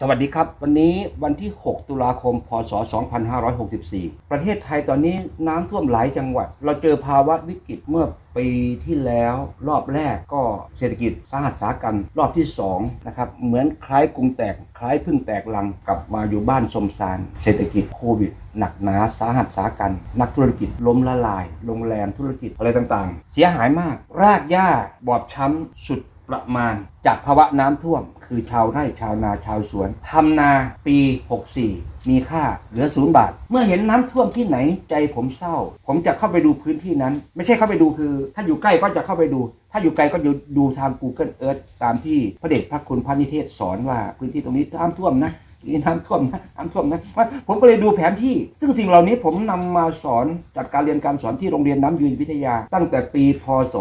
สวัสดีครับ วันนี้วันที่ 6 ตุลาคม พศ 2564 ประเทศไทยตอนนี้น้ำท่วมหลายจังหวัด เราเจอภาวะวิกฤตเมื่อปีที่แล้วรอบแรกก็เศรษฐกิจสาหัสสากันรอบที่2นะครับเหมือนคล้ายกรุงแตก คล้ายพึ่งแตกลังกลับมาอยู่บ้านสมสาร เศรษฐกิจโควิด หนักหนาสาหัสสากัน นักธุรกิจล้มละลายโรงแรมธุรกิจอะไรต่างๆ เสียหายมาก รากหญ้าบอบช้ำสุด ประมาณ จากภาวะน้ำท่วม คือชาวไร่ชาวนาชาวสวนทำนาปี 64 มีค่าเหลือศูนย์บาท เมื่อเห็นน้ำท่วมที่ไหนใจผมเศร้า ผมจะเข้าไปดูพื้นที่นั้น ไม่ใช่เข้าไปดูคือ ถ้าอยู่ใกล้ก็จะเข้าไปดู ถ้าอยู่ไกลก็อยู่ดูทาง Google Earth ตามที่พระเดชพระคุณพระนิเทศสอนว่าพื้นที่ตรงนี้น้ำท่วมนะ นี่น้ำท่วมนะน้ำท่วมนะผมก็เลยดูแผนที่ ซึ่งสิ่งเหล่านี้ผมนำมาสอนจัดการเรียนการสอนที่โรงเรียนน้ำยืนวิทยา ตั้งแต่ปีพศ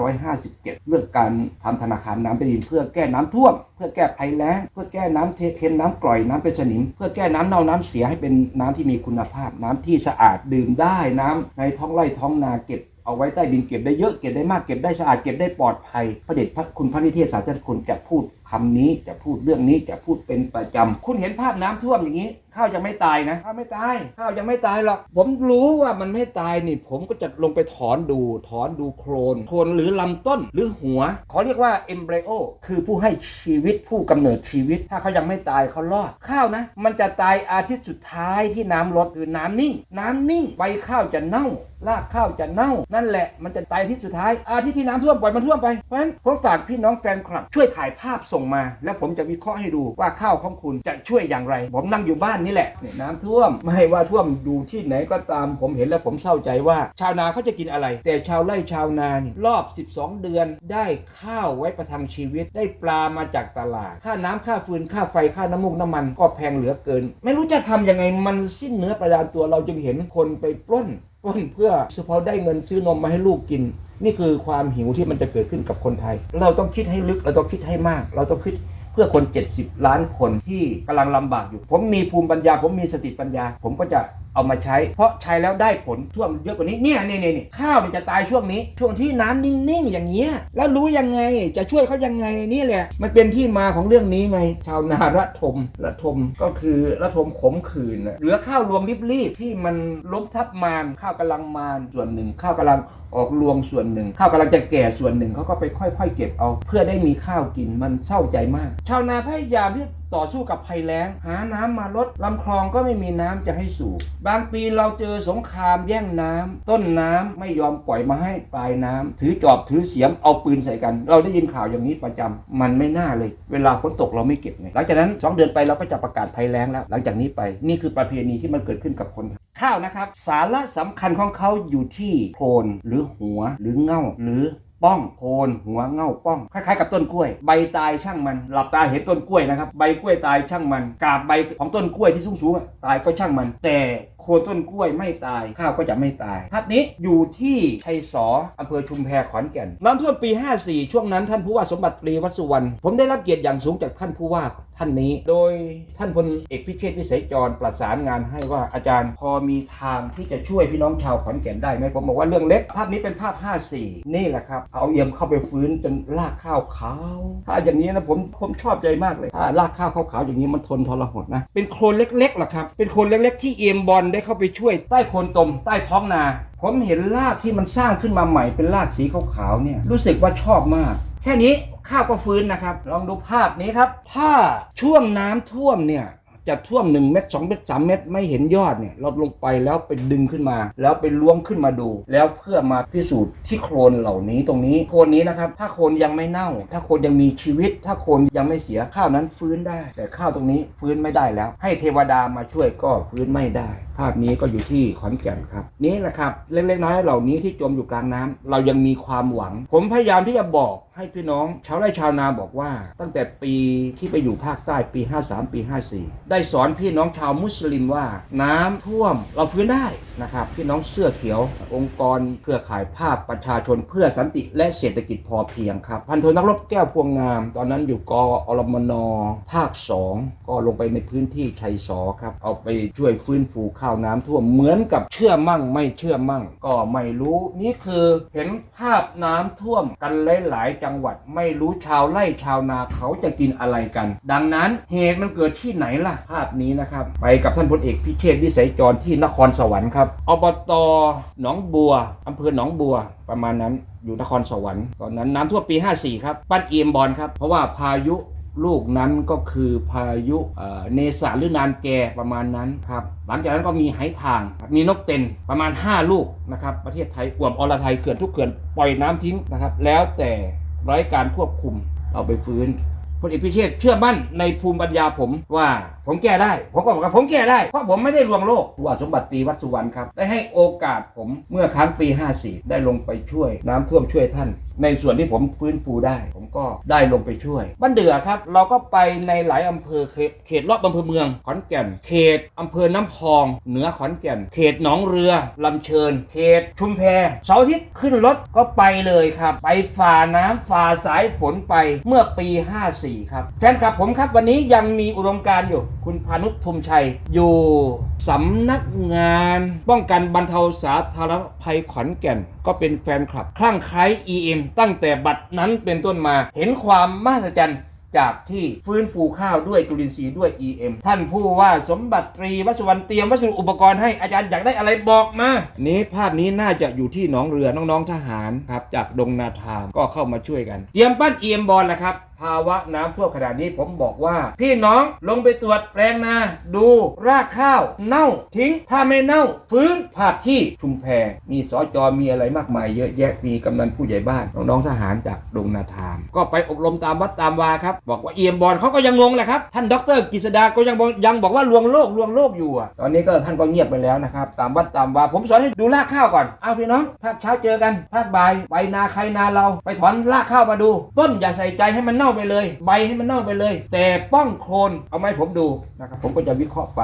2557 เรื่องการทำธนาคารน้ำเป็นดินเพื่อแก้น้ำท่วม เพื่อแก้ภัยแล้ง เพื่อแก้น้ำเทเค็มน้ำกร่อยน้ำเป็นสนิม เพื่อแก้น้ำเน่าน้ำเสียให้เป็นน้ำที่มีคุณภาพ น้ำที่สะอาดดื่มได้น้ำในท้องไร่ท้องนาเก็บเอาไว้ใต้ดินเก็บได้เยอะเก็บได้มากเก็บได้สะอาดเก็บได้ปลอดภัยพระเดชพระคุณพระนิเทศศาสตร์คุณจะพูดคำนี้จะพูดเรื่องนี้จะพูดเป็นประจำคุณเห็นภาพน้ำท่วมอย่างนี้ ข้าวจะไม่ตายนะข้าวไม่ตาย ข้าวยังไม่ตายหรอกผมรู้ว่ามันไม่ตายนี่ ผมก็จะลงไปถอนดูถอนดูโครนโครนหรือลำต้นหรือหัวเขอเรียกว่าเอมบรโอคือผู้ให้ชีวิตผู้กำเนิดชีวิต ถ้าเขายังไม่ตายเขารอดข้าวนะ มันจะตายอาทิตย์สุดท้ายที่น้ำลดคือน้ำนิ่ง น้ำนิ่งใบข้าวจะเน่ารากข้าวจะเน่า นั่นแหละมันจะตายที่สุดท้ายอาทิตย์ที่น้ำท่วมปล่อยมันท่วมไปเพราะฉะนั้นผมฝากพี่น้องแฟนคลับช่วยถ่ายภาพสงมา แล้วผมจะวิเคราะห์ให้ดูว่าข้าวของคุณจะช่วยอย่างไร ผมนั่งอยู่บ้านนี่แหละเนี่ยน้ำท่วมไม่ว่าท่วมดูที่ไหนก็ตามผมเห็นแล้วผมเศร้าใจว่า ชาวนาเขาจะกินอะไร แต่ชาวไร่ชาวนานรอบ 12 เดือนได้ข้าวไว้ประทังชีวิต ได้ปลามาจากตลาด ค่าน้ำค่าฟืนค่าไฟค่าน้ำมูกน้ำมันก็แพงเหลือเกิน ไม่รู้จะทำยังไงมันสิ้นเนื้อประดานตัวเราจึงเห็นคนไปปล้น ก้นเพื่อเฉพาะได้เงินซื้อนมมาให้ลูกกิน นี่คือความหิวที่มันจะเกิดขึ้นกับคนไทย เราต้องคิดให้ลึกเราต้องคิดให้มาก เราต้องคิดเพื่อคน 70 ล้านคนที่กำลังลำบากอยู่ ผมมีภูมิปัญญา ผมมีสติปัญญา ผมก็จะ เอามาใช้ เพราะใช้แล้วได้ผลท่วมเยอะกว่านี้เนี่ยเนี่ยเนี่ยข้าวมันจะตายช่วงนี้ ช่วงที่น้ำนิ่งๆอย่างเงี้ยแล้วรู้ยังไงจะช่วยเขายังไงนี่แหละ มันเป็นที่มาของเรื่องนี้ไง ชาวนาระทมระทมก็คือระทมขมขื่นเหลือข้าวรวงรีบๆที่มันล้มทับมานข้าวกำลังมานส่วนหนึ่งข้าวกำลังออกรวงส่วนหนึ่ง ข้าวกำลังจะแก่ส่วนหนึ่งเขาก็ไปค่อยๆเก็บเอา เพื่อได้มีข้าวกินมันเศร้าใจมาก ชาวนาพยายามที่ ต่อสู้กับภัยแล้ง หาน้ำมาลดลำคลองก็ไม่มีน้ำจะให้สูบบางปีเราเจอสงครามแย่งน้ำต้นน้ำไม่ยอมปล่อยมาให้ปลายน้ำถือจอบถือเสียมเอาปืนใส่กัน เราได้ยินข่าวอย่างนี้ประจำมันไม่น่าเลย เวลาฝนตกเราไม่เก็บไงหลังจากนั้น 2 เดือนไปเราก็จะประกาศภัยแล้งแล้ว หลังจากนี้ไปนี่คือประเพณีที่มันเกิดขึ้นกับคนข้าวนะครับ สาระสำคัญของเขาอยู่ที่โคนหรือหัวหรือเง่าหรือ ป้องโคนหัวเง่าป้องคล้ายๆกับต้นกล้วย ใบตายช่างมัน หลับตาเห็นต้นกล้วยนะครับ ใบกล้วยตายช่างมัน กาบใบของต้นกล้วยที่สูงๆตายก็ช่างมัน แต่ โคนต้นกล้วยไม่ตายข้าวก็จะไม่ตายภาพนี้อยู่ที่ชัยสออำเภอชุมแพขอนแก่นน้ำท่วมปี 54 ช่วงนั้นท่านผู้ว่าสมบัติตรีวัสุวรรณผมได้รับเกียรติอย่างสูงจากท่านผู้ว่าท่านนี้ โดยท่านพลเอกพิเชษฐ์วิสัยจรประสานงานให้ว่าอาจารย์พอมีทางที่จะช่วยพี่น้องชาวขอนแก่นได้ไหมผมบอกว่าเรื่องเล็ก ภาพนี้เป็นภาพ 54 นี่แหละครับ เอาเอี่ยมเข้าไปฟื้นจนรากข้าวขาวถ้าอย่างนี้นะผมผมชอบใจมากเลยถ้ารากข้าวขาวๆอย่างนี้มันทนทรหดนะเป็นโคลนเล็กๆหรอครับเป็นโคลนเล็ก ๆ ที่เอี่ยมบอลได้เข้าไปช่วยใต้โคนตม ใต้ท้องนา ผมเห็นรากที่มันสร้างขึ้นมาใหม่เป็นรากสีขาวๆเนี่ยรู้สึกว่าชอบมาก แค่นี้ข้าวก็ฟื้นนะครับ ลองดูภาพนี้ครับ ถ้าช่วงน้ำท่วมเนี่ยจะท่วม1เม็ด2เม็ด3เม็ดไม่เห็นยอดเนี่ยลดลงไปแล้วไปดึงขึ้นมา แล้วไปล้วงขึ้นมาดู แล้วเพื่อมาพิสูจน์ที่โคลนเหล่านี้ตรงนี้โคลนนี้นะครับ ถ้าโคลนยังไม่เน่า ถ้าโคลนยังมีชีวิต ถ้าโคลนยังไม่เสียข้าวนั้นฟื้นได้ แต่ข้าวตรงนี้ฟื้นไม่ได้แล้ว ให้เทวดามาช่วยก็ฟื้นไม่ได้ภาพนี้ก็อยู่ที่ขอนแก่นครับ นี่แหละครับ เล็กๆน้อยๆเหล่านี้ที่จมอยู่กลางน้ำเรายังมีความหวัง ผมพยายามที่จะบอกให้พี่น้อง ชาวไร่ชาวนาบอกว่า ตั้งแต่ปีที่ไปอยู่ภาคใต้ปี 53 ปี 54 ได้สอนพี่น้องชาวมุสลิมว่า น้ำท่วมเราฟื้นได้นะครับ พี่น้องเสื้อเขียว องค์กรเครือข่ายภาคประชาชนเพื่อสันติและเศรษฐกิจพอเพียงครับพันโทนักรบแก้วพวงงาม ตอนนั้นอยู่กอรมนภาค 2 ก็ลงไปในพื้นที่ชัยสอครับเอาไปช่วยฟื้นฟูข้าวน้ำท่วมเหมือนกับเชื่อมั่งไม่เชื่อมั่ง ก็ไม่รู้นี่คือเห็นภาพน้ำท่วมกันหลาย ๆ จังหวัดไม่รู้ชาวไร่ชาวนาเขาจะกินอะไรกัน ดังนั้นเหตุมันเกิดที่ไหนล่ะภาพนี้นะครับไปกับท่านพลเอกพิเชษฐ์วิสัยจรที่นครสวรรค์ครับอบตหนองบัวอำเภอหนองบัวประมาณนั้นอยู่นครสวรรค์ตอนนั้นน้ำท่วมปี 54 ครับ ปั้นเอียมบอลครับ เพราะว่าพายุ ลูกนั้นก็คือพายุเนสาหรือนานแกประมาณนั้นครับหลังจากนั้นก็มีไหทาง มีนกเต็นประมาณ 5 ลูกนะครับประเทศไทยอ่วมอรไทยเขื่อนทุกเขื่อนปล่อยน้ำทิ้งนะครับ แล้วแต่ไร้การควบคุมเอาไปฟื้นพลเอกพิเชษเชื่อมั่นในภูมิปัญญาผมว่าผมแก้ได้ ผมก็บอกว่าผมแก้ได้ เพราะผมไม่ได้ลวงโลกด้ว่าสมบัติตีวัดสุวรรณครับ ได้ให้โอกาสผมเมื่อครั้งปี 54 ได้ลงไปช่วยน้ำท่วมช่วยท่านในส่วนที่ผมฟื้นฟูได้ ผมก็ได้ลงไปช่วย บ้านเดือครับ เราก็ไปในหลายอำเภอเขตเขตรอบอำเภอเมือง ขอนแก่น เขตอำเภอน้ำพอง เหนือขอนแก่น เขตหนองเรือลำเชิญ เขตชุมแพเสาร์อาทิตย์ขึ้นรถก็ไปเลยครับ ไปฝ่าน้ำฝ่าสายฝนไปเมื่อปี 54 ครับแฟนคลับผมครับวันนี้ยังมีอุดมการอยู่ คุณพานุทุมชัย อยู่สำนักงาน ป้องกันบรรเทาสาธารณภัยขอนแก่น ก็เป็นแฟนคลับคลั่งไคล้ EM ตั้งแต่บัดนั้นเป็นต้นมา เห็นความมหัศจรรย์จากที่ฟื้นฟูข้าวด้วยจุลินทรีย์ด้วย EM ท่านผู้ว่าสมบัติตรีวัชวันเตรียมวัสดุอุปกรณ์ให้อาจารย์อยากได้อะไรบอกมา นี้ภาพนี้น่าจะอยู่ที่หนองเรือน้องๆทหารครับจากดงนาทามก็เข้ามาช่วยกัน เตรียมปั้น EM บอลแล้วครับภาวะน้ำท่วมขนาดนี้ผมบอกว่า พี่น้องลงไปตรวจแปลงนา ดูรากข้าว เน่าทิ้ง ถ้าไม่เน่า ฟื้นภาพที่ชุมแพมีสอจอมีอะไรมากมายเยอะแยะมีกำนันผู้ใหญ่บ้านน้องๆทหารจากดงนาทาม ก็ไปอบรมตามวัดตามวาครับ บอกว่าเอียมบอลเขาก็ยังงงแหละครับ ท่านดรกฤษดาก็ยังยังบอกว่าลวงโลกลวงโลกอยู่อะตอนนี้ก็ท่านก็เงียบไปแล้วนะครับตามวัดตามวาผมสอนให้ดูรากข้าวก่อนเอาพี่น้องภาคเช้าเจอกันภาคบ่ายไปนาใครนาเรา ไปถอนรากข้าวมาดู ต้นอย่าใส่ใจให้มันเน่าไปเลย ใบให้มันเน่าไปเลย แต่ป้องโคลนเอาไหมาให้ผมดูนะครับผมก็จะวิเคราะห์ไป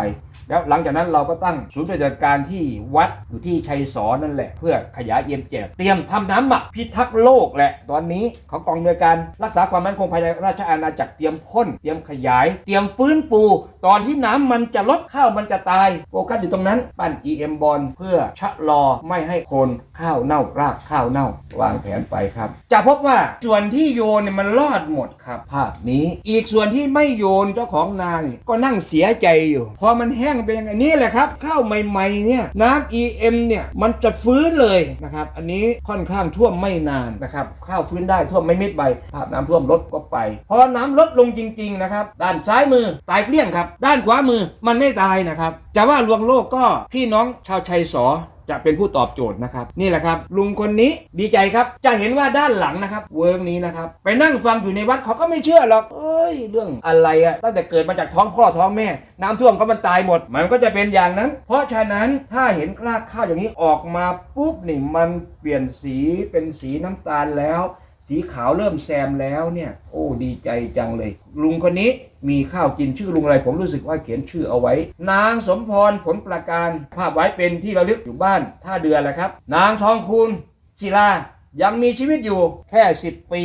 แล้วหลังจากนั้นเราก็ตั้งศูนย์ปฏิบัติการที่วัดอยู่ที่ชัยสอนนั่นแหละ เพื่อขยายเอียมแจกเตรียมทำน้ำหมักพิทักษ์โลกแหละ ตอนนี้ของกองอำนวยการรักษาความมั่นคงภายในราชอาณาจักรเตรียมพ่นเตรียมขยาย เตรียมฟื้นฟู ตอนที่น้ำมันจะลดข้าวมันจะตายโฟกัสอยู่ตรงนั้นปั้น EM บอลเพื่อชะลอไม่ให้คนข้าวเน่ารากข้าวเน่า วางแผนไปครับ จะพบว่าส่วนที่โยนเนี่ยมันรอดหมดครับภาพนี้ อีกส่วนที่ไม่โยนเจ้าของนานก็นั่งเสียใจอยู่พอมันแห้งเป็นยังไงนี่แหละครับ ข้าวใหม่ๆเนี่ยน้ำ EM เนี่ยมันจะฟื้นเลยนะครับ อันนี้ค่อนข้างท่วมไม่นานนะครับ ข้าวฟื้นได้ท่วมไม่มิดใบภาพน้ำท่วมลดก็ไป พอน้ำลดลงจริง ๆ นะครับ ด้านซ้ายมือตายเกลี้ยงครับ ด้านขวามือมันไม่ตายนะครับ จะว่าลวงโลกก็พี่น้องชาวชัยสอ จะเป็นผู้ตอบโจทย์นะครับ นี่แหละครับ ลุงคนนี้ดีใจครับ จะเห็นว่าด้านหลังนะครับ เวิร์กนี้นะครับ ไปนั่งฟังอยู่ในวัดเขาก็ไม่เชื่อหรอก เอ้ย เรื่องอะไรอะตั้งแต่เกิดมาจากท้องพ่อท้องแม่ น้ำท่วมก็มันตายหมด มันก็จะเป็นอย่างนั้น เพราะฉะนั้นถ้าเห็นรากข้าวอย่างนี้ออกมาปุ๊บนี่มันเปลี่ยนสีเป็นสีน้ำตาลแล้ว สีขาวเริ่มแซมแล้วเนี่ย โอ้ดีใจจังเลย ลุงคนนี้มีข้าวกินชื่อลุงอะไร ผมรู้สึกว่าเขียนชื่อเอาไว้ นางสมพรผลประการภาพไว้เป็นที่ระลึกอยู่บ้านท่าเดือนแหละครับ นางทองคูณศิลายังมีชีวิตอยู่แค่ 10 ปี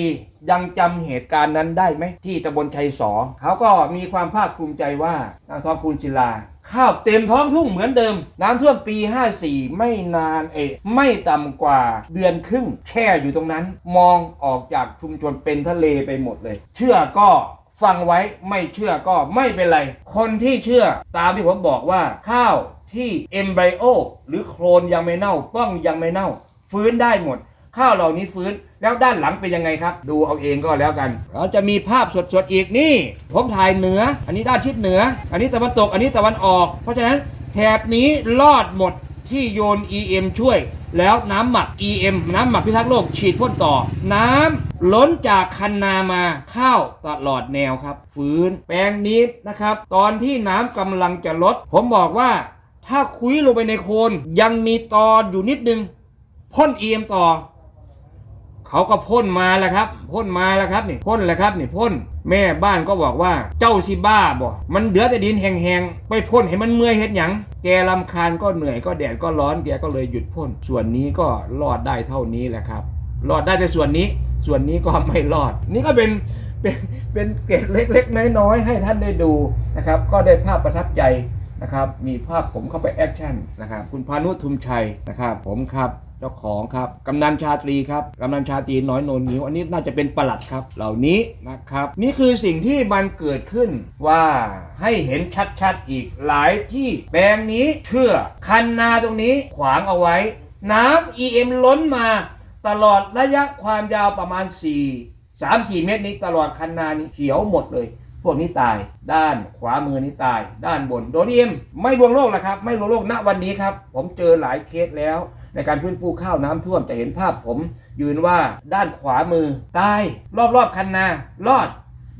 ยังจำเหตุการณ์นั้นได้ไหมที่ตำบลชัยสอเขาก็มีความภาคภูมิใจว่านางทองคูณศิลา ข้าวเต็มท้องทุ่งเหมือนเดิม น้ำท่วมปี 54 ไม่นานเอยไม่ต่ำกว่าเดือนครึ่ง แช่อยู่ตรงนั้น มองออกจากชุมชนเป็นทะเลไปหมดเลย เชื่อก็ฟังไว้ไม่เชื่อก็ไม่เป็นไร คนที่เชื่อตามที่ผมบอกว่า ข้าวที่เอมไบโอหรือโครนยังไม่เน่าป้องยังไม่เน่า ฟื้นได้หมด ข้าวเหล่านี้ฟื้น แล้วด้านหลังเป็นยังไงครับ ดูเอาเองก็แล้วกัน เราจะมีภาพสดๆอีกนี่ ผมถ่ายเหนือ อันนี้ด้านทิศเหนือ อันนี้ตะวันตก อันนี้ตะวันออก เพราะฉะนั้นแถบนี้รอดหมดที่โยน EM ช่วย แล้วน้ำหมัก EM น้ำหมักพิทักษ์โลกฉีดพ่นต่อ น้ำล้นจากคันนามาข้าวตลอดแนวครับ ฟื้นแปลงนี้นะครับ ตอนที่น้ำกำลังจะลด ผมบอกว่า ถ้าคุยลงไปในโคนยังมีตอนอยู่นิดนึงพ่น EM ต่อ เขาก็พ่นมาแล้วครับพ่นมาแล้วครับนี่พ่นแล้วครับนี่พ่นแม่บ้านก็บอกว่าเจ้าสิบ้าบ่มันเดือดแต่ดินแห้งๆไปพ่นให้มันเมื่อยเฮ็ดหยังแกลำคาญก็เหนื่อยก็แดดก็ร้อนแกก็เลยหยุดพ่นส่วนนี้ก็รอดได้เท่านี้แหละครับ รอดได้แต่ส่วนนี้ ส่วนนี้ก็ไม่รอด นี่ก็เป็นเป็นเป็นเกร็ดเล็ก ๆ น้อยๆให้ท่านได้ดูนะครับ ก็ได้ภาพประทับใจนะครับ มีภาพผมเข้าไปแอคชั่นนะครับ คุณพานุทุมชัยนะครับ ผมครับ จ้าของครับกำนันชาตรีครับกำนันชาตรีน้อยโนนนิ้วอันนี้น่าจะเป็นประหลัดครับ เหล่านี้นะครับ นี่คือสิ่งที่มันเกิดขึ้นว่าให้เห็นชัดๆอีกหลายที่แปลงนี้เชื่อคันนาตรงนี้ขวางเอาไว้ น้ำ EM ล้นมาตลอดระยะความยาวประมาณ 4 3 4 เมตรนี้ตลอดคันนานี้เขียวหมดเลย พวกนี้ตาย ด้านขวามือนี้ตาย ด้านบนโดนเอ็มไม่ลวงโลกแล้วครับ ไม่ลวงโลกณวันนี้ครับ ผมเจอหลายเคสแล้ว ในการฟื้นฟูข้าวน้ำท่วมจะเห็นภาพผม ยืนว่าด้านขวามือตาย รอบๆคันนารอด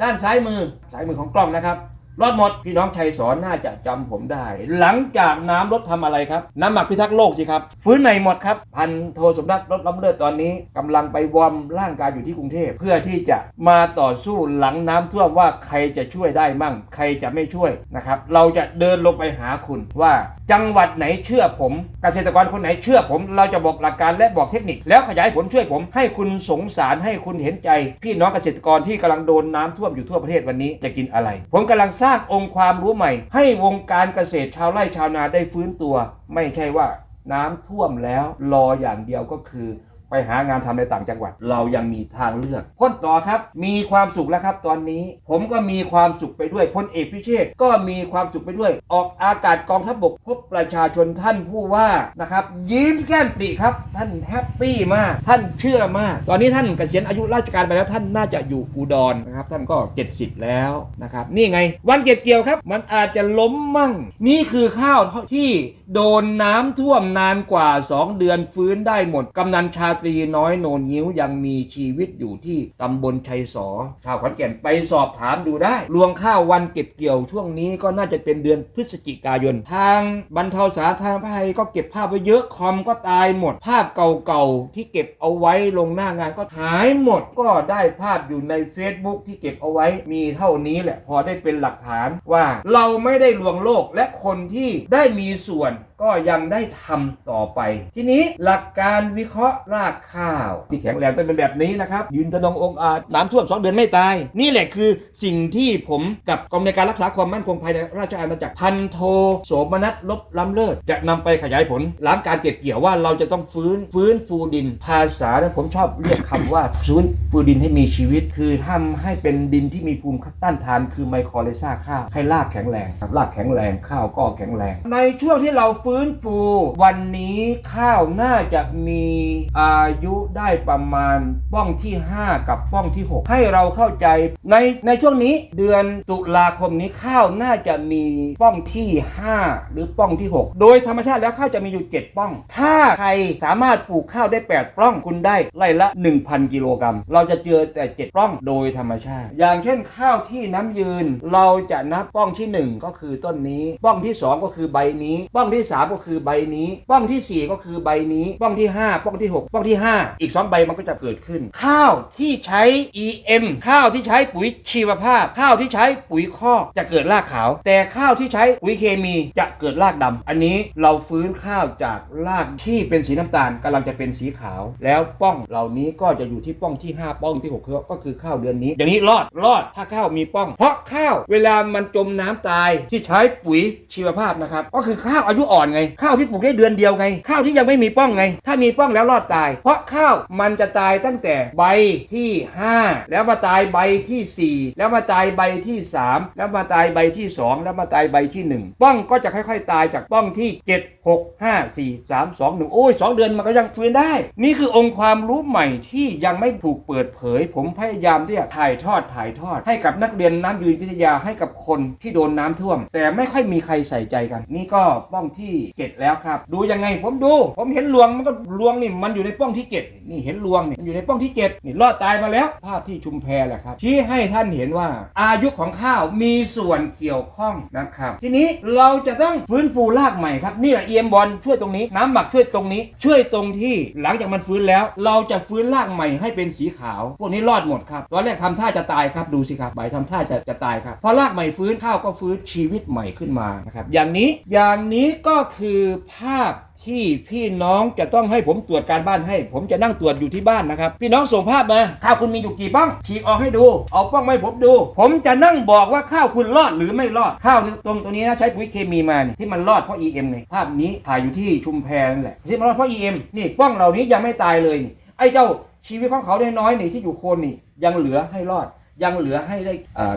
ด้านซ้ายมือ ซ้ายมือของกล้องนะครับ รอดหมดพี่น้องชัยสอนน่าจะจำผมได้ หลังจากน้ำลดทำอะไรครับ น้ำหมักพิทักษ์โลกสิครับ ฟื้นใหม่หมดครับ พันโทสมรักลดล้ำเลิศตอนนี้กำลังไปวอร์มร่างกายอยู่ที่กรุงเทพเพื่อที่จะมาต่อสู้หลังน้ำท่วมว่าใครจะช่วยได้มั่ง ใครจะไม่ช่วยนะครับ เราจะเดินลงไปหาคุณว่าจังหวัดไหนเชื่อผมเกษตรกรคนไหนเชื่อผม เราจะบอกหลักการและบอกเทคนิค แล้วขยายผลช่วยผม ให้คุณสงสารให้คุณเห็นใจ พี่น้องเกษตรกรที่กำลังโดนน้ำท่วมอยู่ทั่วประเทศวันนี้จะกินอะไร ผมกำลังสร้างองค์ความรู้ใหม่ ให้วงการเกษตรชาวไร่ชาวนาได้ฟื้นตัว ไม่ใช่ว่าน้ำท่วมแล้วรออย่างเดียวก็คือ ไปหางานทำในต่างจังหวัด เรายังมีทางเลือกพ้นต่อครับ มีความสุขแล้วครับตอนนี้ ผมก็มีความสุขไปด้วยพลเอกพิเชษฐ์ก็มีความสุขไปด้วย ออกอากาศกองทัพบกพบประชาชนท่านผู้ว่านะครับ ยิ้มแก้มปรีครับ ท่านแฮปปี้มาก ท่านเชื่อมาก ตอนนี้ท่านเกษียณอายุราชการไปแล้วท่านน่าจะอยู่อุดรนะครับ ท่านก็ 70 แล้วนะครับ นี่ไง วันเก็บเกี่ยวครับ มันอาจจะล้มมั่ง นี่คือข้าวที่โดนน้ำท่วมนานกว่า 2 เดือนฟื้นได้หมดกำนันชาตรีน้อยโนนยิ้วยังมีชีวิตอยู่ที่ตำบลชัยสอชาวขอนแก่นไปสอบถามดูได้รวงข้าววันเก็บเกี่ยวช่วงนี้ก็น่าจะเป็นเดือนพฤศจิกายน ทางบรรเทาสาธารณภัยก็เก็บภาพไว้เยอะคอมก็ตายหมด ภาพเก่าๆที่เก็บเอาไว้ลงหน้างานก็หายหมด ก็ได้ภาพอยู่ใน Facebook ที่เก็บเอาไว้มีเท่านี้แหละพอได้เป็นหลักฐานว่าเราไม่ได้ลวงโลกและคนที่ได้มีส่วนก็ยังได้ทำต่อไป ทีนี้หลักการวิเคราะห์รากข้าว ที่แข็งแรงต้องเป็นแบบนี้นะครับ ยืนตนงองอาจน้ำท่วม2เดือนไม่ตาย นี่แหละคือสิ่งที่ผมกับกรมในการรักษาความมั่นคงภายในราชอาณาจักรพันโทโสมนัสลบล้ำเลิศจะนำไปขยายผลหลังการเก็บเกี่ยวว่าเราจะต้องฟื้นฟื้นฟูดิน ภาษาเนี่ยผมชอบเรียกคำว่าฟื้นฟูดินให้มีชีวิต คือทำให้เป็นดินที่มีภูมิต้านทาน คือไมโครเลซ่าข้าวให้รากแข็งแรงรากแข็งแรงข้าวก็แข็งแรง ในช่วงที่เราฟื้นฟู วันนี้ข้าวน่าจะมีอายุได้ประมาณป้องที่ 5 กับป้องที่ 6 ให้เราเข้าใจในในช่วงนี้เดือนตุลาคมนี้ข้าวน่าจะมีป้องที่ 5 หรือป้องที่ 6 โดยธรรมชาติแล้วข้าวจะมีอยู่ 7 ป้อง ถ้าใครสามารถปลูกข้าวได้ 8 ป้องคุณได้ไร่ละ 1,000 กิโลกรัม เราจะเจอแต่ 7 ป้องโดยธรรมชาติ อย่างเช่นข้าวที่น้ำยืน เราจะนับป้องที่ 1 ก็คือต้นนี้ ป้องที่ 2 ก็คือใบนี้ ป้องที่3 ก็คือใบนี้ ป้องทีสี่ 4 ก็คือใบนี้ ป้องที่ 5 ป้องที่ 6 ป้องที่ 5 อีก 2 ใบมันก็จะเกิดขึ้น ข้าวที่ใช้ EM ข้าวที่ใช้ปุ๋ยชีวภาพ ข้าวที่ใช้ปุ๋ยคอกจะเกิดรากขาว แต่ข้าวที่ใช้ปุ๋ยเคมีจะเกิดรากดำอันนี้เราฟื้นข้าวจากรากที่เป็นสีน้ำตาลกำลังจะเป็นสีขาว แล้วป้องเหล่านี้ก็จะอยู่ที่ป้องที่ 5 ป้องที่6ก็คือข้าวเดือนนี้ อย่างนี้รอดรอดถ้าข้าวมีป้อง เพราะข้าวเวลามันจมน้ำตายที่ใช้ปุ๋ยชีวภาพนะครับก็คือข้าวอายุอ่อนไง ข้าวที่ปลูกได้เดือนเดียวไง ข้าวที่ยังไม่มีป้องไง ถ้ามีป้องแล้วรอดตาย เพราะข้าวมันจะตายตั้งแต่ใบที่ 5 แล้วมาตายใบที่ 4 แล้วมาตายใบที่ 3 แล้วมาตายใบที่ 2 แล้วมาตายใบที่ 1 ป้องก็จะค่อยๆ ตายจากป้องที่ 7 6 5 4 3 2 1 โอ้ย 2 เดือนมันก็ยังฟื้นได้ นี่คือองค์ความรู้ใหม่ที่ยังไม่ถูกเปิดเผย ผมพยายามที่จะถ่ายทอดถ่ายทอด ให้กับนักเรียนน้ำยืนวิทยาให้กับคนที่โดนน้ำท่วม แต่ไม่ค่อยมีใครใส่ใจกัน นี่ก็ป้องที่7แล้วครับ ดูยังไงผมดู ผมเห็นลวงมันก็ลวงนี่มันอยู่ในป้องที่7นี่เห็นลวงนี่มันอยู่ในป้องที่7นี่รอดตายมาแล้ว ภาพที่ชุมแพแหละครับชี้ให้ท่านเห็นว่า อายุของข้าวมีส่วนเกี่ยวข้องนะครับ ทีนี้เราจะต้องฟื้นฟูรากใหม่ครับนี่แหละเอียมบอลช่วยตรงนี้ น้ำหมักช่วยตรงนี้ ช่วยตรงที่หลังจากมันฟื้นแล้ว เราจะฟื้นรากใหม่ให้เป็นสีขาว พวกนี้รอดหมดครับตอนแรกทำท่าจะตายครับดูสิครับใบทำท่าจะจะตายครับพอรากใหม่ฟื้นข้าวก็ฟื้นชีวิตใหม่ขึ้นมานะครับอย่างนี้อย่างนี้ก็คือภาพที่พี่น้องจะต้องให้ผมตรวจการบ้านให้ ผมจะนั่งตรวจอยู่ที่บ้านนะครับ พี่น้องส่งภาพมาข้าวคุณมีอยู่กี่ป้องฉีกออกให้ดู เอาป้องมาให้ผมดู ผมจะนั่งบอกว่าข้าวคุณรอดหรือไม่รอดข้าวตรงตัวนี้นะใช้ปุ๋ยเคมีมาเนี่ยที่มันรอดเพราะ EM ไงภาพนี้ถ่ายอยู่ที่ชุมแพนั่นแหละที่มันรอดเพราะ EM นี่ป้องเหล่านี้ยังไม่ตายเลยนี่ไอ้เจ้าชีวิตของเขาได้น้อยนี่ที่อยู่โคนนี่ยังเหลือให้รอด ยังเหลือให้ได้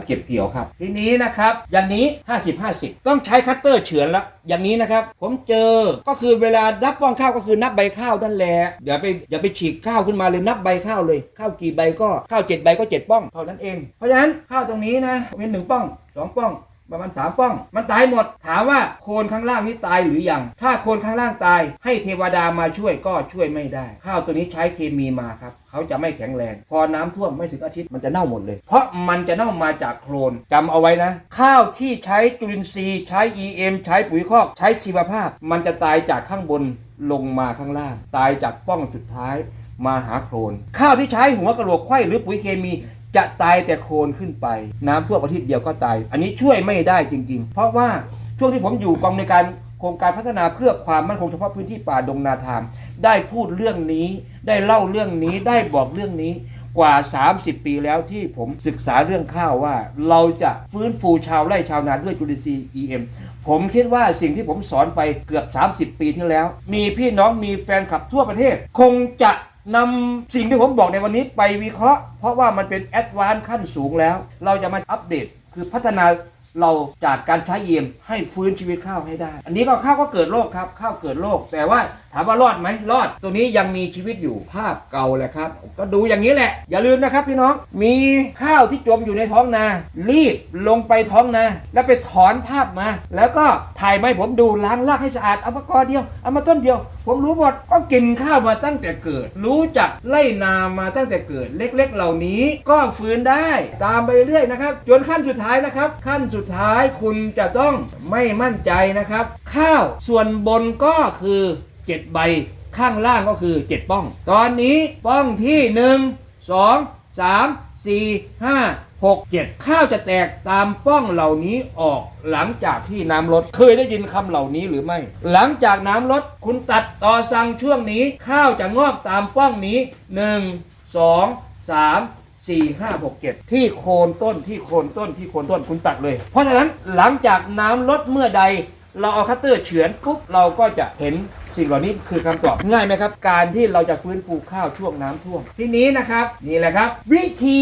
เก็บเกี่ยวครับ ทีนี้นะครับ อย่างนี้ 50 50 ต้องใช้คัตเตอร์เฉือนละอย่างนี้นะครับ ผมเจอก็คือเวลานับป้องข้าวก็คือนับใบข้าวนั่นแหละอย่าไปอย่าไปฉีกข้าวขึ้นมาเลยนับใบข้าวเลยข้าวกี่ใบก็ข้าวเจ็ดใบก็เจ็ดป้องเท่านั้นเองเพราะฉะนั้นข้าวตรงนี้นะเป็นหนึ่งป้องสองป้อง ประมาณสามป้อง มันตายหมด ถามว่าโคนข้างล่างนี้ตายหรือยัง ถ้าโคนข้างล่างตาย ให้เทวดามาช่วยก็ช่วยไม่ได้ ข้าวตัวนี้ใช้เคมีมาครับ เขาจะไม่แข็งแรง พอน้ำท่วมไม่ถึงอาทิตย์มันจะเน่าหมดเลย เพราะมันจะเน่ามาจากโคลนจำเอาไว้นะ ข้าวที่ใช้จุลินทรีย์ ใช้ EM ใช้ปุ๋ยคอก ใช้ชีวภาพ มันจะตายจากข้างบนลงมาข้างล่าง ตายจากป้องสุดท้ายมาหาโคลนข้าวที่ใช้หัวกระโหลกไข้หรือปุ๋ยเคมี จะตายแต่โคลนขึ้นไป น้ำท่วมอาทิตย์เดียวก็ตาย อันนี้ช่วยไม่ได้จริง ๆ เพราะว่าช่วงที่ผมอยู่กองในการโครงการพัฒนาเพื่อความมั่นคงเฉพาะพื้นที่ป่าดงนาทามได้พูดเรื่องนี้ ได้เล่าเรื่องนี้ได้บอกเรื่องนี้กว่า 30 ปีแล้วที่ผมศึกษาเรื่องข้าวว่า เราจะฟื้นฟูชาวไร่ชาวนาด้วยจุลินทรีย์ EM ผมคิดว่าสิ่งที่ผมสอนไปเกือบ 30 ปีที่แล้ว มีพี่น้องมีแฟนคลับทั่วประเทศ คงจะ นำสิ่งที่ผมบอกในวันนี้ไปวิเคราะห์ เพราะว่ามันเป็นแอดวานซ์ขั้นสูงแล้ว เราจะมาอัปเดตคือพัฒนาเราจากการใช้เยี่ยมให้ฟื้นชีวิตข้าวให้ได้ อันนี้ก็ข้าวก็เกิดโรคครับข้าวเกิดโรคแต่ว่าถามว่ารอดไหมรอด ตัวนี้ยังมีชีวิตอยู่ภาพเก่าแหละครับ ก็ดูอย่างนี้แหละ อย่าลืมนะครับพี่น้อง มีข้าวที่จมอยู่ในท้องนา รีบลงไปท้องนา แล้วไปถอนภาพมา แล้วก็ถ่ายมาให้ผมดูล้างรากให้สะอาดเอามากอเดียวเอามาต้นเดียว ผมรู้หมดก็กินข้าวมาตั้งแต่เกิด รู้จักไล่นามาตั้งแต่เกิด เล็ก ๆ เหล่านี้ก็ฟื้นได้ ตามไปเรื่อยๆนะครับจนขั้นสุดท้ายนะครับ ขั้นสุดท้ายคุณจะต้องไม่มั่นใจนะครับ ข้าวส่วนบนก็คือ 7ใบข้างล่างก็คือ7ป้อง ตอนนี้ป้องที่1 2 3 4 5 6 7ข้าวจะแตกตามป้องเหล่านี้ออกหลังจากที่น้ำลดเคยได้ยินคำเหล่านี้หรือไม่ หลังจากน้ำลดคุณตัดต่อสั่งช่วงนี้ ข้าวจะงอกตามป้องนี้1 2 3สี่ห้าหกเจ็ดที่โคนต้นที่โคนต้นที่โคนต้นคุณตัดเลย เพราะฉะนั้นหลังจากน้ำลดเมื่อใด เราเอาคัตเตอร์เฉือนปุ๊บเราก็จะเห็น สิ่งเหล่านี้คือคำตอบง่ายไหมครับ การที่เราจะฟื้นฟูข้าวช่วงน้ำท่วม ทีนี้นะครับนี่แหละครับ วิธี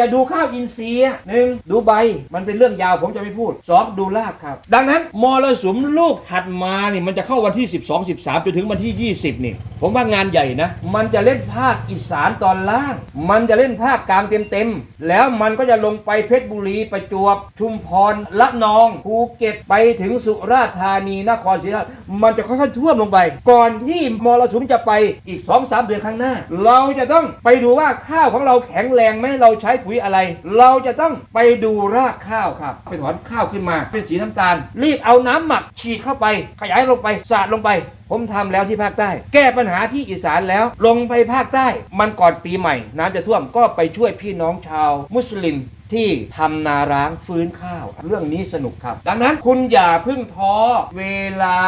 จะดูข้าวอินทรีย์หนึ่งดูใบมันเป็นเรื่องยาวผมจะไม่พูดสองดูรากครับ ดังนั้นมรสุมลูกถัดมานี่มันจะเข้าวันที่ 12 13จนถึงวันที่ 20 นี่ ผมว่างานใหญ่นะ มันจะเล่นภาคอีสานตอนล่าง มันจะเล่นภาคกลางเต็มๆ แล้วมันก็จะลงไปเพชรบุรีประจวบ ชุมพรละนองภูเก็ตไปถึงสุราษฎร์ธานีนครศรีธรรมราชมันจะค่อยๆท่วมลงไป ก่อนที่มรสุมจะไปอีก 2-3 เดือนข้างหน้า เราจะต้องไปดูว่าข้าวของเราแข็งแรงไหมเราใช้ปุ๋ยอะไร เราจะต้องไปดูรากข้าวครับ ไปถอนข้าวขึ้นมา เป็นสีน้ำตาล รีบเอาน้ำหมักฉีดเข้าไป ขยายลงไปสาดลงไป ผมทำแล้วที่ภาคใต้ แก้ปัญหาที่อีสานแล้ว ลงไปภาคใต้ มันก่อนปีใหม่ น้ำจะท่วมก็ไปช่วยพี่น้องชาว มุสลิม ที่ทำนาร้างฟื้นข้าว เรื่องนี้สนุกครับ ดังนั้นคุณอย่าเพึ่งท้อเวลา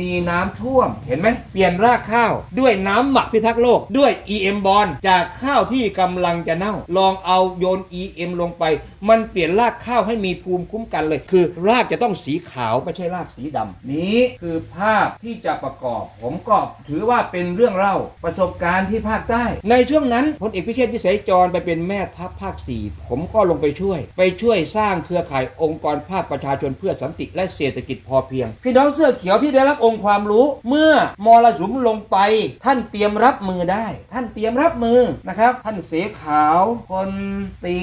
มีน้ำท่วม เห็นไหมเปลี่ยนรากข้าว ด้วยน้ำหมักพิทักษ์โลก ด้วย EM บอลจากข้าวที่กำลังจะเน่า ลองเอาโยน EM ลงไป มันเปลี่ยนรากข้าวให้มีภูมิคุ้มกันเลย คือ รากจะต้องสีขาวไม่ใช่รากสีดำนี้คือภาพที่จะประกอบ ผมก็ถือว่าเป็นเรื่องเล่าประสบการณ์ที่ภาคใต้ในช่วงนั้นพลเอกพิเชษฐ์วิสัยจรไปเป็นแม่ทัพภาค4ผมก็ลงไปช่วย ไปช่วยสร้างเครือข่ายองค์กรภาคประชาชนเพื่อสันติและเศรษฐกิจพอเพียง พี่น้องเสื้อเขียวที่ได้รับองค์ความรู้ เมื่อมรสุมลงไป ท่านเตรียมรับมือได้ ท่านเตรียมรับมือนะครับ ท่านเสขาวคนตี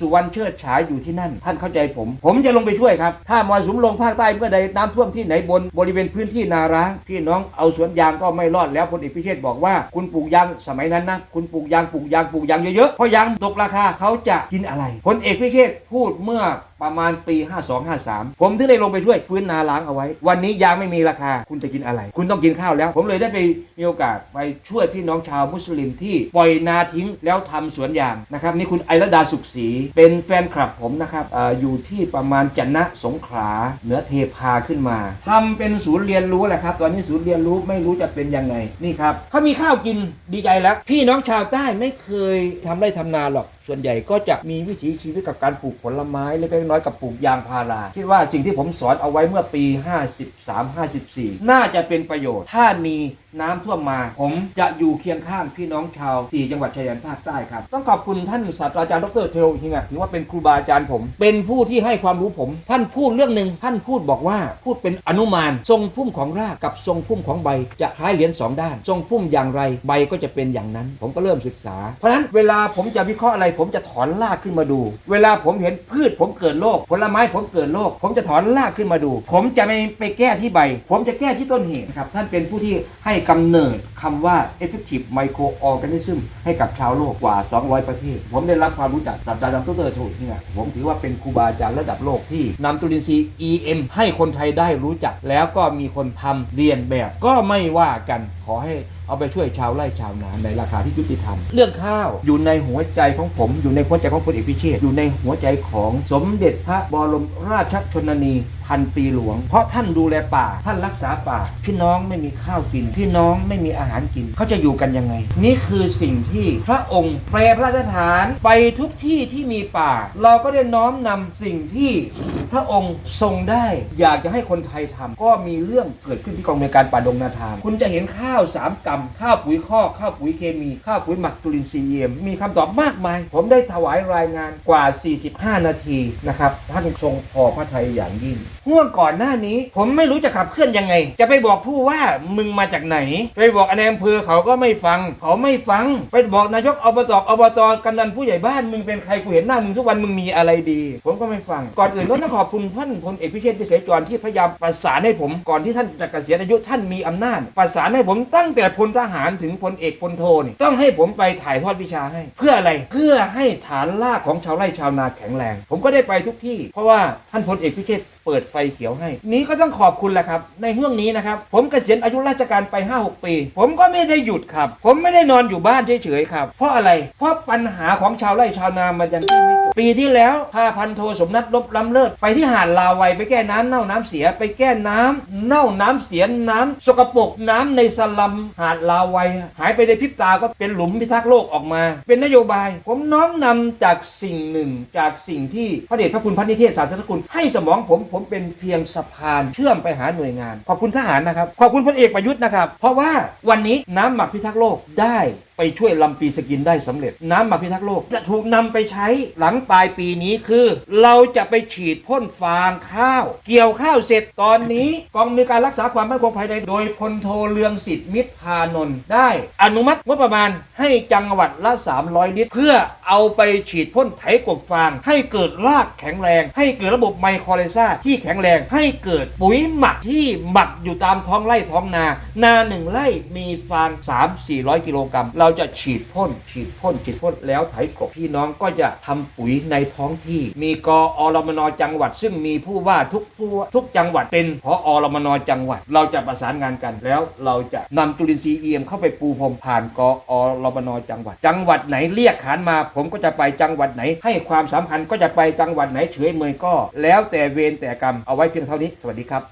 สุวรรณเชิดฉายอยู่ที่นั่น ท่านเข้าใจผม ผมจะลงไปช่วยครับ ถ้ามรสุมลงภาคใต้เมื่อใดน้ำท่วมที่ไหนบนบริเวณพื้นที่นาร้างพี่น้องเอาสวนยางก็ไม่รอดแล้วพลเอกพิเชษบอกว่าคุณปลูกยางสมัยนั้นนะคุณปลูกยางปลูกยางปลูกยางเยอะๆเพราะยางตกราคาเขาจะกินอะไรพลเอกพิเชษพูดเมื่อ ประมาณปี 5253 ผมถึงได้ลงไปช่วยฟื้นนาล้างเอาไว้ วันนี้ยางไม่มีราคา คุณจะกินอะไร คุณต้องกินข้าวแล้ว ผมเลยได้ไปมีโอกาสไปช่วยพี่น้องชาวมุสลิมที่ปล่อยนาทิ้งแล้วทำสวนยางนะครับนี่คุณไอรดาสุขศรีเป็นแฟนคลับผมนะครับออยู่ที่ประมาณจันนะสงขลาเหนือเทพาขึ้นมาทำเป็นศูนย์เรียนรู้แหละครับ ตอนนี้ศูนย์เรียนรู้ไม่รู้จะเป็นยังไงนี่ครับเขามีข้าวกินดีใจแล้ว พี่น้องชาวใต้ไม่เคยทำไร่ทำนาหรอก ส่วนใหญ่ก็จะมีวิถีชีวิตกับการปลูกผลไม้เล็กๆน้อยกับปลูกยางพารา คิดว่าสิ่งที่ผมสอนเอาไว้เมื่อปี 53 54 น่าจะเป็นประโยชน์ ถ้ามี น้ำท่วมมา ผมจะอยู่เคียงข้างพี่น้องชาว4จังหวัดชายแดนภาคใต้ครับ ต้องขอบคุณท่านศาสตราจารย์ดรเทโอฮิงะถือว่าเป็นครูบาอาจารย์ผม เป็นผู้ที่ให้ความรู้ผม ท่านพูดเรื่องหนึ่งท่านพูดบอกว่าพูดเป็นอนุมานทรงพุ่มของรากกับทรงพุ่มของใบ จะคล้ายเหรียญสองด้าน ทรงพุ่มอย่างไรใบก็จะเป็นอย่างนั้น ผมก็เริ่มศึกษา เพราะฉะนั้นเวลาผมจะวิเคราะห์อะไร ผมจะถอนรากขึ้นมาดู เวลาผมเห็นพืชผมเกิดโรคผลไม้ผมเกิดโรคผมจะถอนรากขึ้นมาดู ผมจะไม่ไปแก้ที่ใบ ผมจะแก้ที่ต้นเหตุครับท่านเป็นผู้ที่ให้กำเนิดคำว่า effective microorganism ให้กับชาวโลกกว่า 200 ประเทศ ผมได้รับความรู้จักจากอาจารย์ดรโทเนี่ยผมถือว่าเป็นครูบาอาจารย์ระดับโลกที่นำจุลินทรีย์ EM ให้คนไทยได้รู้จัก แล้วก็มีคนทำเรียนแบบก็ไม่ว่ากันขอให้เอาไปช่วยชาวไร่ชาวนาในราคาที่ยุติธรรม เรื่องข้าวอยู่ในหัวใจของผม อยู่ในหัวใจของพลเอกพิเชษอยู่ในหัวใจของสมเด็จพระบรมราชชนนี พันปีหลวง เพราะท่านดูแลป่า ท่านรักษาป่า พี่น้องไม่มีข้าวกิน พี่น้องไม่มีอาหารกิน เขาจะอยู่กันยังไง นี่คือสิ่งที่พระองค์แปรพระราชฐานไปทุกที่ที่มีป่า เราก็ได้น้อมนำสิ่งที่พระองค์ทรงได้ อยากจะให้คนไทยทำก็มีเรื่องเกิดขึ้นที่กองบริการป่าดงนาทามคุณจะเห็นข้าวสามกำข้าวปุ๋ยคอข้าวปุ๋ยเคมี ข้าวปุ๋ยหมักจุลินทรีย์เอ็มมีคำตอบมากมาย ผมได้ถวายรายงานกว่า 45 นาทีนะครับ ท่านทรงพอพระทัยอย่างยิ่งห่วงก่อนหน้านี้ ผมไม่รู้จะขับเคลื่อนยังไง จะไปบอกผู้ว่ามึงมาจากไหน ไปบอกในอำเภอเขาก็ไม่ฟัง เขาไม่ฟัง ไปบอกนายกอบตอบตกำนันผู้ใหญ่บ้านมึงเป็นใครกูเห็นหน้ามึงทุกวันมึงมีอะไรดี ผมก็ไม่ฟัง ก่อนอื่นก็ต้องขอบคุณท่านพลเอกพิเชษฐ์พิเศษจรที่พยายามประสานให้ผม ก่อนที่ท่านจะเกษียณอายุท่านมีอำนาจ ประสานให้ผมตั้งแต่พลทหารถึงพลเอกพลโทนี่ต้องให้ผมไปถ่ายทอดวิชาให้ เพื่ออะไรเพื่อให้ฐานรากของชาวไร่ชาวนาแข็งแรง ผมก็ได้ไปทุกที่ เพราะว่าท่านพลเอกพิเชษฐ์ เปิดไฟเขียวให้ นี้ก็ต้องขอบคุณแหละครับ ในห่วงนี้นะครับ ผมเกษียณอายุราชการไป 5-6 ปี ผมก็ไม่ได้หยุดครับ ผมไม่ได้นอนอยู่บ้านเฉยๆครับ เพราะอะไร เพราะปัญหาของชาวไร่ชาวนามันยังไม่จบปีที่แล้วพาพันโทสมนัตลบล้ำเลิศไปที่หาดลาวัยไปแก้น้ำเน่าน้ำเสียไปแก้น้ำเน่าน้ำเสียน้ำสกปรกน้ำในสลัมหาดลาวัยหายไปในพริบตาก็เป็นหลุมพิทักษ์โลกออกมา เป็นนโยบาย ผมน้อมนำจากสิ่งหนึ่ง จากสิ่งที่พระเดชพระคุณพระนิเทศศาสนคุณให้สมองผมผมเป็นเพียงสะพานเชื่อมไปหาหน่วยงาน ขอบคุณทหารนะครับ ขอบคุณพลเอกประยุทธ์นะครับ เพราะว่าวันนี้น้ำหมักพิทักษ์โลกได้ ไปช่วยลำปีสกินได้สำเร็จ น้ำหมักพิทักษ์โลก จะถูกนำไปใช้หลังปลายปีนี้คือ เราจะไปฉีดพ่นฟางข้าว เกี่ยวข้าวเสร็จตอนนี้ กองมีการรักษาความมั่นคงภายในโดยพลโทเลืองสิทธิ์มิตรพานนท์ได้ อนุมัติงบประมาณให้จังหวัดละ 300 ลิตร เพื่อเอาไปฉีดพ่นไถกบฟาง ให้เกิดรากแข็งแรง ให้เกิดระบบไมโครเลซ่าที่แข็งแรงให้เกิดปุ๋ยหมักที่หมักอยู่ตามท้องไร่ท้องนา นาหนึ่งไร่มีฟาง 3-400 กิโลกรัมเราจะฉีดพ่นฉีดพ่นฉีดพ่นแล้วไถกบพี่น้องก็จะทำปุ๋ยในท้องที่ มีกออรมนจังหวัด ซึ่งมีผู้ว่าทุกผู้ว่าทุกจังหวัดเป็นพออรมนจังหวัด เราจะประสานงานกันแล้วเราจะนำจุลินทรีย์เอ็มเข้าไปปูพรมผ่านกออรมนจังหวัด จังหวัดไหนเรียกขานมา ผมก็จะไปจังหวัดไหน ให้ความสำคัญก็จะไปจังหวัดไหนเฉยเมยก็ แล้วแต่เวรแต่กรรมเอาไว้เพียงเท่านี้สวัสดีครับ